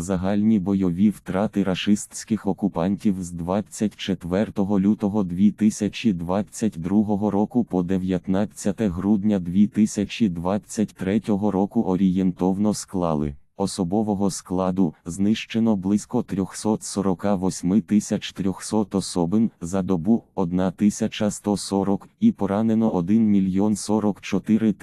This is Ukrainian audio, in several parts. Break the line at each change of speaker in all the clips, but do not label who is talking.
Загальні бойові втрати рашистських окупантів з 24 лютого 2022 року по 19 грудня 2023 року орієнтовно склали. Особового складу знищено близько 348 300 особин за добу 1140 і поранено 1 мільйон 44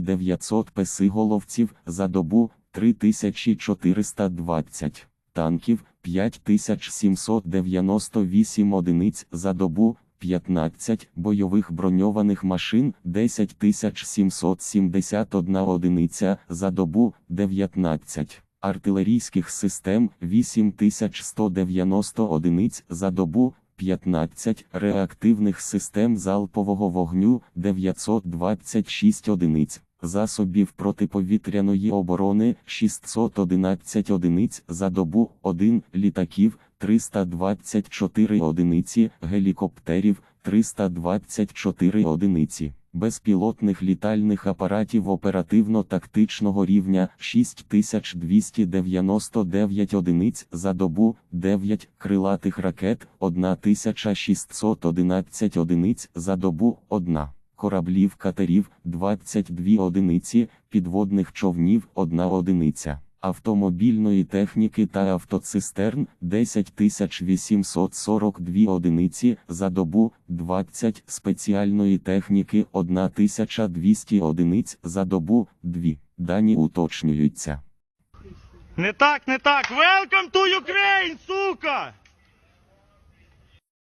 900 песиголовців за добу 3420 танків 5798 одиниць за добу 15 бойових броньованих машин 10771 одиниця за добу 19 артилерійських систем 8190 одиниць за добу 15 реактивних систем залпового вогню 926 одиниць засобів протиповітряної оборони 611 одиниць за добу 1 літаків 324 одиниці гелікоптерів 324 одиниці. Безпілотних літальних апаратів оперативно-тактичного рівня 6299 одиниць за добу 9 крилатих ракет 1611 одиниць за добу 1 кораблів катерів 22 одиниці, підводних човнів 1 одиниця, автомобільної техніки та автоцистерн 10842 одиниці за добу 20 спеціальної техніки 1200 одиниць за добу 2. Дані уточнюються.
Не так, не так. Welcome to Ukraine!